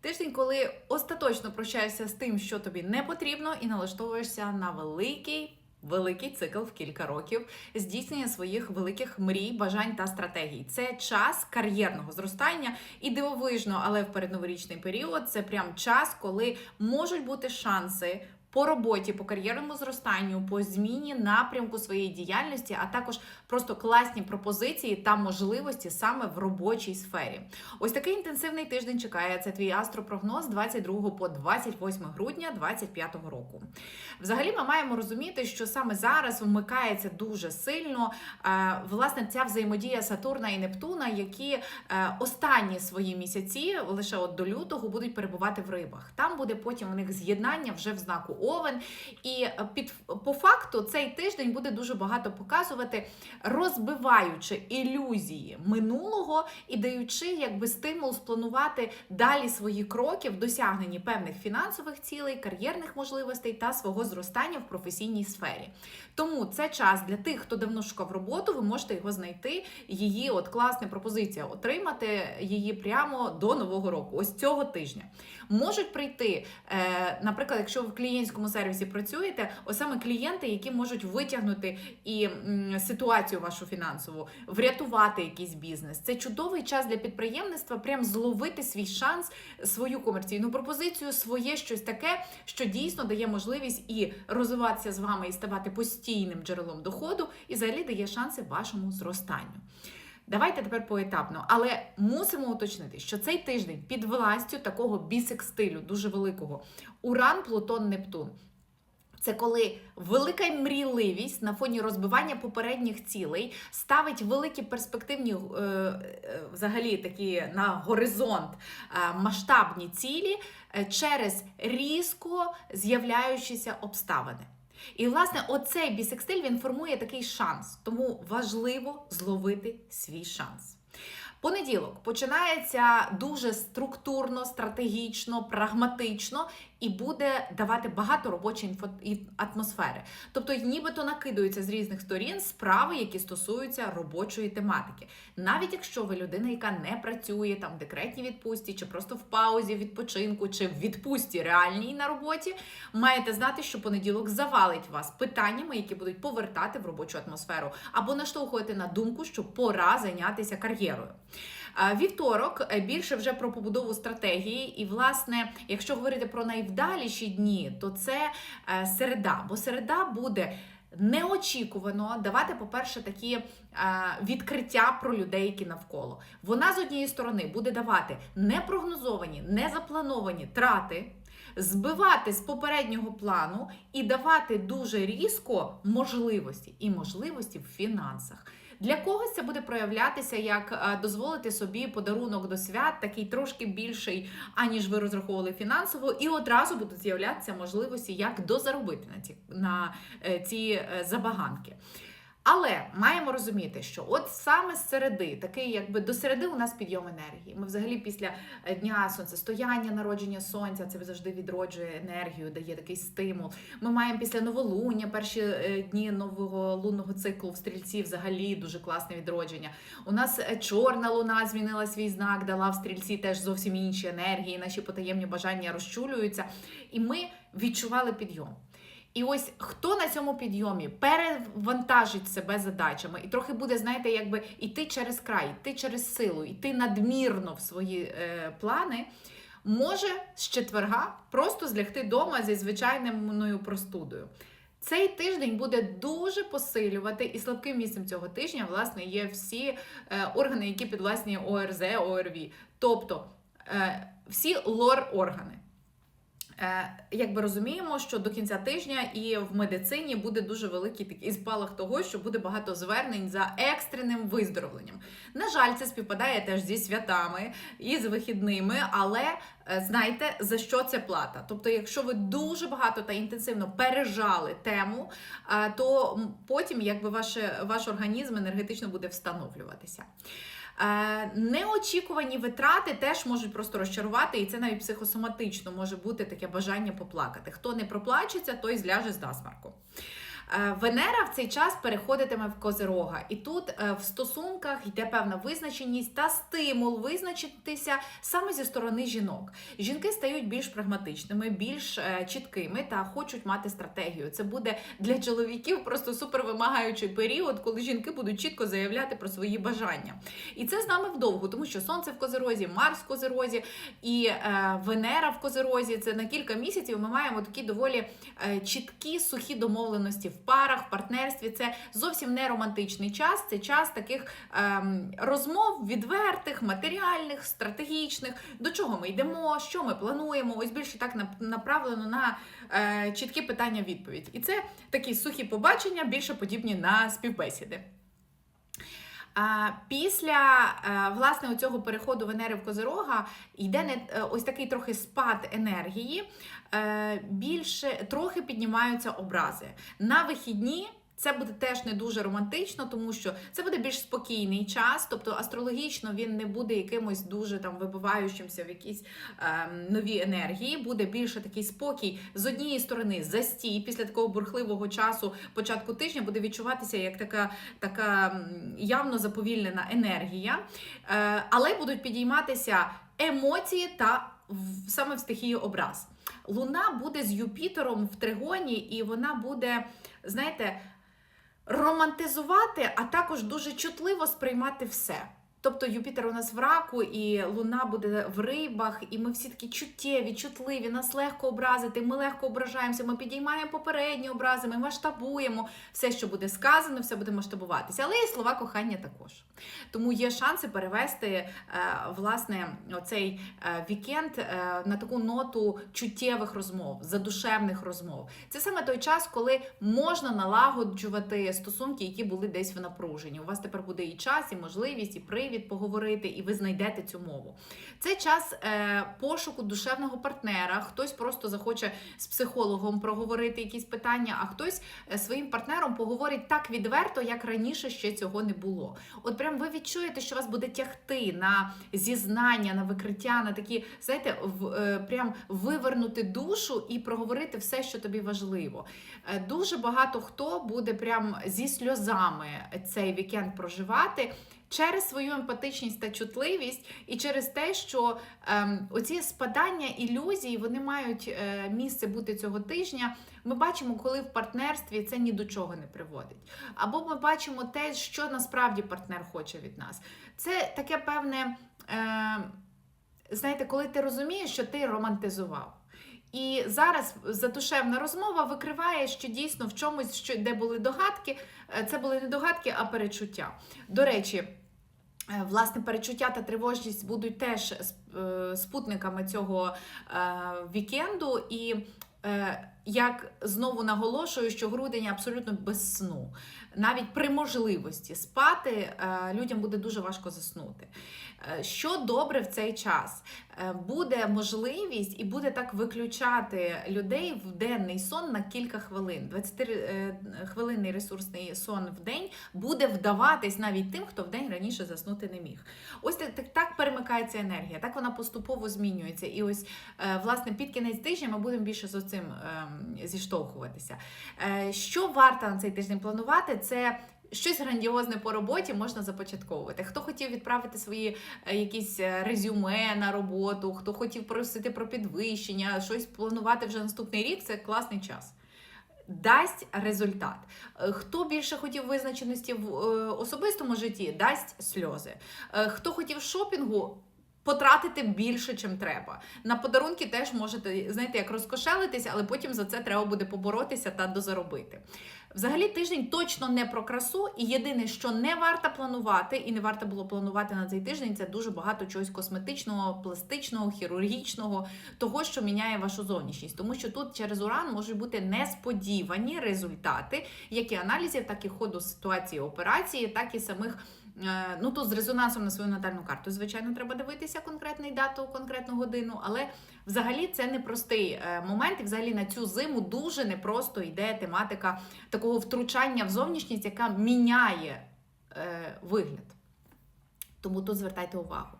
Тиждень, коли остаточно прощаєшся з тим, що тобі не потрібно, і налаштовуєшся на великий. Великий цикл в кілька років здійснення своїх великих мрій, бажань та стратегій. Це час кар'єрного зростання і дивовижно, але в передноворічний період це прям час, коли можуть бути шанси по роботі, по кар'єрному зростанню, по зміні напрямку своєї діяльності, а також просто класні пропозиції та можливості саме в робочій сфері. Ось такий інтенсивний тиждень чекає. Це твій астропрогноз 22 по 28 грудня 2025 року. Взагалі, ми маємо розуміти, що саме зараз вмикається дуже сильно е, власне ця взаємодія Сатурна і Нептуна, які е, останні свої місяці, лише от до лютого, будуть перебувати в рибах. Там буде потім у них з'єднання вже в знаку Овен. І е, під по факту цей тиждень буде дуже багато показувати, розбиваючи ілюзії минулого і даючи якби стимул спланувати далі свої кроки в досягненні певних фінансових цілей, кар'єрних можливостей та свого зростання в професійній сфері. Тому це час для тих, хто давно шукав роботу, ви можете його знайти. Її от класна пропозиція отримати її прямо до нового року, ось цього тижня. Можуть прийти, е, наприклад, якщо в клієнтському сервісі працюєте, ось саме клієнти, які можуть витягнути і ситуацію вашу фінансову, врятувати якийсь бізнес. Це чудовий час для підприємництва, прям зловити свій шанс, свою комерційну пропозицію, своє щось таке, що дійсно дає можливість і розвиватися з вами, і ставати постійним джерелом доходу, і взагалі дає шанси вашому зростанню. Давайте тепер поетапно, але мусимо уточнити, що цей тиждень під властю такого бісекстилю, дуже великого, Уран, Плутон, Нептун. Це коли велика мрійливість на фоні розбивання попередніх цілей ставить великі перспективні, е, е, взагалі такі на горизонт е, масштабні цілі через різко з'являючіся обставини. І, власне, оцей бісекстиль він формує такий шанс, тому важливо зловити свій шанс. Понеділок починається дуже структурно, стратегічно, прагматично і буде давати багато робочої атмосфери. Тобто, нібито накидаються з різних сторін справи, які стосуються робочої тематики. Навіть якщо ви людина, яка не працює там в декретній відпустці, чи просто в паузі, відпочинку, чи в відпустці реальній на роботі, маєте знати, що понеділок завалить вас питаннями, які будуть повертати в робочу атмосферу, або наштовхувати на думку, що пора зайнятися кар'єрою. Вівторок е, більше вже про побудову стратегії, і, власне, якщо говорити про найвдаліші дні, то це е, середа, бо середа буде. Неочікувано давати, по-перше, такі е, відкриття про людей, які навколо. Вона з однієї сторони буде давати непрогнозовані, незаплановані трати, збивати з попереднього плану і давати дуже різко можливості і можливості в фінансах. Для когось це буде проявлятися як е, дозволити собі подарунок до свят, такий трошки більший, аніж ви розраховували фінансово, і одразу будуть з'являтися можливості, як дозаробити на ці, на е, ці е, забаганки. Але маємо розуміти, що от саме з середи, такий якби до середи у нас підйом енергії. Ми взагалі після е, дня сонцестояння, народження сонця, це завжди відроджує енергію, дає такий стимул. Ми маємо після новолуння, перші е, дні нового лунного циклу в стрільці, взагалі дуже класне відродження. У нас е, чорна луна змінила свій знак, дала в стрільці теж зовсім інші енергії. Наші потаємні бажання розчулюються, і ми відчували підйом. І ось хто на цьому підйомі перевантажить себе задачами і трохи буде, знаєте, якби йти через край, йти через силу, йти надмірно в свої е, плани, може з четверга просто злягти вдома зі звичайною простудою. Цей тиждень буде дуже посилювати, і слабким місцем цього тижня, власне, є всі е, органи, які підвласні ОРЗ, ОРВІ, тобто е, всі лор-органи. Е, Якби розуміємо, що до кінця тижня і в медицині буде дуже великий такий спалах того, що буде багато звернень за екстреним виздоровленням. На жаль, це співпадає теж зі святами і з вихідними, але е, знайте за що це плата. Тобто, якщо ви дуже багато та інтенсивно пережали тему, е, то потім якби ваш, ваш організм енергетично буде встановлюватися. Е, Неочікувані витрати теж можуть просто розчарувати, і це навіть психосоматично може бути таке бажання поплакати. Хто не проплачеться, той зляже з насмарку. Е, Венера в цей час переходитиме в Козирога, і тут е, в стосунках йде певна визначеність та стимул визначитися саме зі сторони жінок. Жінки стають більш прагматичними, більш е, чіткими та хочуть мати стратегію. Це буде для чоловіків просто супервимагаючий період, коли жінки будуть чітко заявляти про свої бажання. І це з нами вдовго, тому що сонце в Козирозі, Марс в Козирозі і Венера в Козирозі. Це на кілька місяців. Ми маємо такі доволі чіткі сухі домовленості в парах, в партнерстві. Це зовсім не романтичний час. Це час таких ем, розмов відвертих, матеріальних, стратегічних. До чого ми йдемо, що ми плануємо. Ось більше так направлено на е, чіткі питання відповідь. І це такі сухі побачення, більше подібні на співбесіди. Після е, власне цього переходу Венери в Козирога йде е, ось такий трохи спад енергії, е, більше трохи піднімаються образи. На вихідні це буде теж не дуже романтично, тому що це буде більш спокійний час, тобто астрологічно він не буде якимось дуже там вибиваючимся в якісь ем, нові енергії. Буде більше такий спокій з однієї сторони застій після такого бурхливого часу початку тижня буде відчуватися як така, така явно заповільнена енергія, е, але будуть підійматися емоції та в, саме в стихії образ. Луна буде з Юпітером в тригоні, і вона буде, знаєте, романтизувати, а також дуже чутливо сприймати все. Тобто Юпітер у нас в раку, і Луна буде в рибах, і ми всі такі чуттєві, чутливі, нас легко образити, ми легко ображаємося, ми підіймаємо попередні образи, ми масштабуємо все, що буде сказано, все буде масштабуватися. Але і слова кохання також. Тому є шанси перевести е, власне оцей е, вікенд е, на таку ноту чуттєвих розмов, задушевних розмов. Це саме той час, коли можна налагоджувати стосунки, які були десь в напруженні. У вас тепер буде і час, і можливість, і привід поговорити, і ви знайдете цю мову. Це час е, пошуку душевного партнера. Хтось просто захоче з психологом проговорити якісь питання, а хтось е, своїм партнером поговорить так відверто, як раніше ще цього не було. От прям ви відчуєте, що вас буде тягти на зізнання, на викриття, на такі, знаєте, в, е, прям вивернути душу і проговорити все, що тобі важливо. Дуже багато хто буде прям зі сльозами цей вікенд проживати. Через свою емпатичність та чутливість, і через те, що ем, оці спадання ілюзій вони мають е, місце бути цього тижня. Ми бачимо, коли в партнерстві це ні до чого не приводить. Або ми бачимо те, що насправді партнер хоче від нас. Це таке певне, е, знаєте, коли ти розумієш, що ти романтизував. І зараз задушевна розмова викриває, що дійсно в чомусь, що де були догадки, е, це були не догадки, а перечуття. До речі, е, власне, перечуття та тривожність будуть теж е, спутниками цього вікенду. І як знову наголошую, що грудень абсолютно без сну. Навіть при можливості спати е, людям буде дуже важко заснути. Е, Що добре в цей час? Е, Буде можливість і буде так виключати людей в денний сон на кілька хвилин. 20-хвилинний ресурсний сон в день буде вдаватись навіть тим, хто в день раніше заснути не міг. Ось так, так, перемикається енергія, так вона поступово змінюється. І ось, власне, під кінець тижня ми будемо більше з цим зіштовхуватися. Е, Що варто на цей тиждень планувати? Це щось грандіозне по роботі можна започатковувати. Хто хотів відправити свої е, якісь е, резюме на роботу, хто хотів просити про підвищення, щось планувати вже наступний рік, це класний час. Дасть результат. Хто більше хотів визначеності в особистому житті, дасть сльози. Хто хотів шопінгу, потратити більше, чим треба. На подарунки теж можете, знаєте, як розкошелитися, але потім за це треба буде поборотися та дозаробити. Взагалі, тиждень точно не про красу, і єдине, що не варто планувати, і не варто було планувати на цей тиждень, це дуже багато чогось косметичного, пластичного, хірургічного, того, що міняє вашу зовнішність. Тому що тут через уран можуть бути несподівані результати, як і аналізів, так і ходу ситуації операції, так і самих. Е, Ну, тут з резонансом на свою натальну карту, звичайно, треба дивитися конкретний дату, конкретну годину, але взагалі це непростий е, момент, і взагалі на цю зиму дуже непросто йде тематика такого втручання в зовнішність, яка міняє е, вигляд. Тому тут звертайте увагу.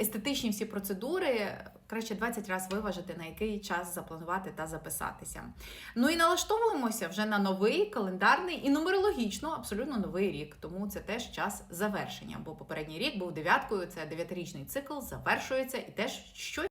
Естетичні всі процедури краще 20 разів виважити, на який час запланувати та записатися. Ну і налаштовуємося вже на новий календарний і нумерологічно абсолютно новий рік. Тому це теж час завершення. Бо попередній рік був дев'яткою, це дев'ятирічний цикл, завершується і теж щось